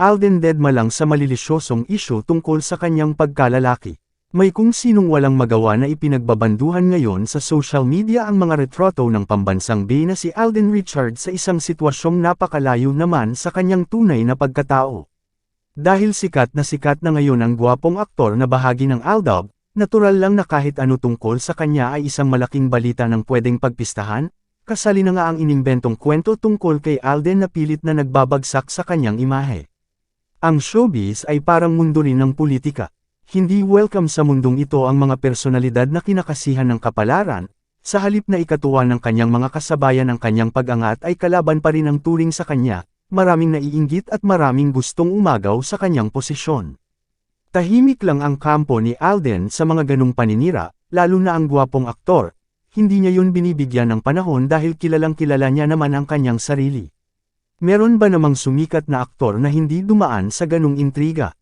Alden dedma lang sa malilisyosong isyu tungkol sa kanyang pagkalalaki. May kung sinong walang magawa na ipinagbabanduhan ngayon sa social media ang mga retrato ng pambansang B na si Alden Richards sa isang sitwasyong napakalayo naman sa kanyang tunay na pagkatao. Dahil sikat na sikat na ngayon ang gwapong aktor na bahagi ng Aldab, natural lang na kahit ano tungkol sa kanya ay isang malaking balita ng pwedeng pagpistahan, kasali na nga ang inimbentong kwento tungkol kay Alden na pilit na nagbabagsak sa kanyang imahe. Ang showbiz ay parang mundo rin ng politika. Hindi welcome sa mundong ito ang mga personalidad na kinakasihan ng kapalaran, sa halip na ikatuwa ng kanyang mga kasabayan ang kanyang pag-angat ay kalaban pa rin ang turing sa kanya, maraming naiinggit at maraming gustong umagaw sa kanyang posisyon. Tahimik lang ang kampo ni Alden sa mga ganong paninira, lalo na ang gwapong aktor, hindi niya yun binibigyan ng panahon dahil kilalang kilala niya naman ang kanyang sarili. Meron ba namang sumikat na aktor na hindi dumaan sa ganong intriga?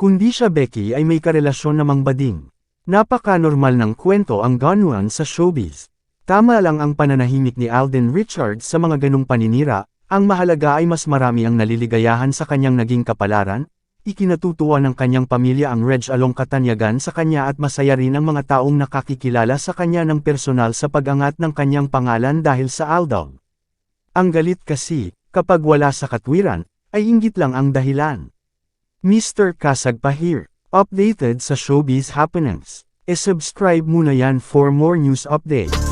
Kundi siya Becky ay may karelasyon namang bading. Napaka-normal ng kwento ang ganuan sa showbiz. Tama lang ang pananahimik ni Alden Richards sa mga ganong paninira, ang mahalaga ay mas marami ang naliligayahan sa kanyang naging kapalaran, ikinatutuwa ng kanyang pamilya ang Reg Along katanyagan sa kanya at masaya rin ang mga taong nakakikilala sa kanya ng personal sa pag-angat ng kanyang pangalan dahil sa Aldab. Ang galit kasi, Kapag wala sa katwiran, ay inggit lang ang dahilan. Mr. Kasag pa here. Updated sa showbiz happenings. E-subscribe muna yan for more news updates.